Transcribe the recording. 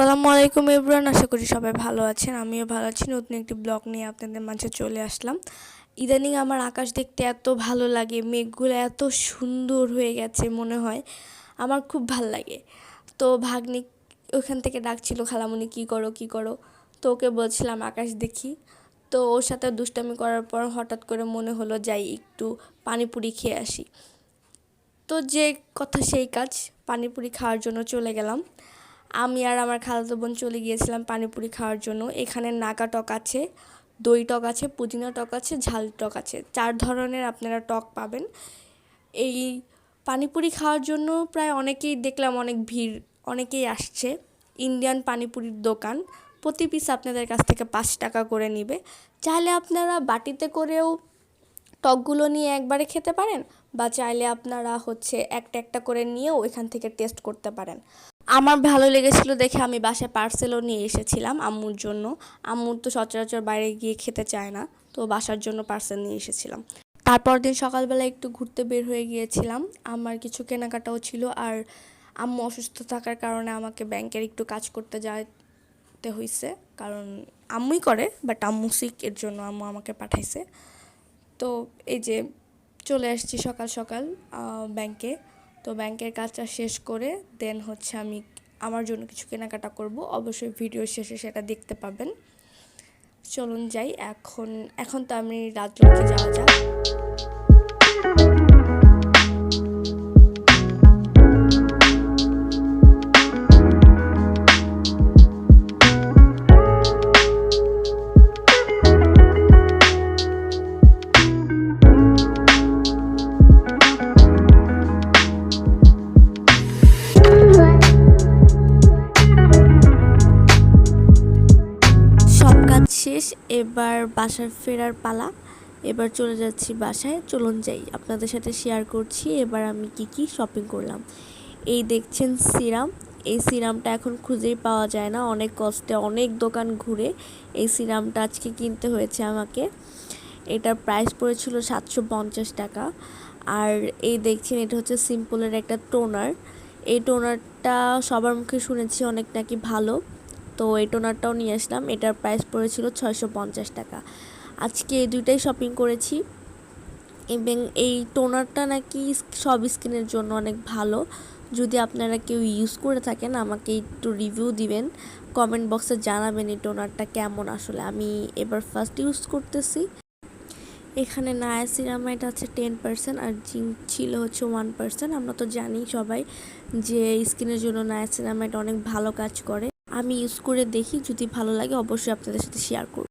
আসসালামু আলাইকুম এভরান আশা করি সবাই ভালো আছেন। আমিও ভালো আছি। নতুন একটি ব্লগ নিয়ে আপনাদের মাঝে চলে আসলাম। ইদানিং আমার আকাশ দেখতে এত ভালো লাগে, মেঘগুলো এত সুন্দর হয়ে গেছে মনে হয়। আমার খুব ভালো লাগে। তো ভাগ্নি ওখান থেকে ডাকছিল, খালামুনি, কি করো কি করো? তো ওকে বলছিলাম, আকাশ দেখি। তো ওর সাথে দুষ্টামি করার পর হঠাৎ করে মনে হলো, যাই, একটু পানিপুরি খেয়ে আসি। তো যে কথা সেই কাজ, পানিপুরি খাওয়ার জন্য চলে গেলাম। আমি আর আমার খালাতো বোন চলে গিয়েছিলাম পানিপুরি খাওয়ার জন্য। এখানে নাগা টক আছে, দই টক আছে, পুদিনা টক আছে, ঝাল টক আছে। চার ধরনের আপনারা টক পাবেন। এই পানিপুরি খাওয়ার জন্য প্রায় অনেকেই দেখলাম অনেক ভিড়, অনেকেই আসছে। ইন্ডিয়ান পানিপুরির দোকান, প্রতি পিস আপনাদের কাছ থেকে পাঁচ টাকা করে নিবে। চাইলে আপনারা বাটিতে করেও টকগুলো নিয়ে একবারে খেতে পারেন, বা চাইলে আপনারা হচ্ছে একটা একটা করে নিয়েও এখান থেকে টেস্ট করতে পারেন। আমার ভালো লেগেছিল দেখে আমি বাসায় পার্সেলও নিয়ে এসেছিলাম আম্মুর জন্য। আম্মুর তো সচরাচর বাইরে গিয়ে খেতে চায় না, তো বাসার জন্য পার্সেল নিয়ে এসেছিলাম। তারপর দিন সকালবেলা একটু ঘুরতে বের হয়ে গিয়েছিলাম। আমার কিছু কেনাকাটাও ছিল আর আম্মু অসুস্থ থাকার কারণে আমাকে ব্যাংকের একটু কাজ করতে যেতে হয়েছে কারণ আম্মুই করে বাট আম্মু সিক এর জন্য আম্মু আমাকে পাঠাইছে। তো এই যে চলে আসছি সকাল সকাল ব্যাংকে তো ব্যাংকের কাজটা শেষ করে দেন হচ্ছে আমি আমার জন্য কিছু কেনাকাটা করব। অবশ্যই ভিডিও শেষে সেটা দেখতে পাবেন। চলুন যাই, এখন এখন তো আমি রাজলক্ষ্মী যাওয়া যাক। শেষ। এবার বাসার ফেরার পালা। এবার চলে যাচ্ছি বাসায়। চলুন যাই। আপনাদের সাথে শেয়ার করছি। এবার আমি কি কি শপিং করলাম। এই দেখছেন সিরাম। এই সিরামটা এখন খুঁজেই পাওয়া যায় না। অনেক কষ্টে অনেক দোকান ঘুরে এই সিরামটা আজকে কিনতে হয়েছে আমাকে। এটার প্রাইস পড়েছিল সাতশো পঞ্চাশ টাকা। আর এই দেখছেন, এটা হচ্ছে সিম্পলের একটা টোনার এই টোনারটা সবার মুখে শুনেছি অনেক নাকি ভালো। তো এই টোনারটাও নিয়ে আসলাম। এটার প্রাইস পড়েছিল ছয়শো পঞ্চাশ টাকা। আজকে এই দুইটাই শপিং করেছি। এবং এই টোনারটা নাকি সব স্কিনের জন্য অনেক ভালো। যদি আপনারা কেউ ইউজ করে থাকেন, আমাকে একটু রিভিউ দিবেন। কমেন্ট বক্সে জানাবেন এই টোনারটা কেমন আসলে। আমি এবার ফার্স্ট ইউজ করতেছি। এখানে নায়াসিরামাইড আছে টেন পার্সেন্ট আর জিঙ্ক ছিল হচ্ছে ওয়ান পার্সেন্ট আমরা তো জানি সবাই যে স্কিনের জন্য নায়াসিরামাইড অনেক ভালো কাজ করে। আমি ইউজ করে দেখি যদি ভালো লাগে অবশ্যই আপনাদের সাথে শেয়ার করব।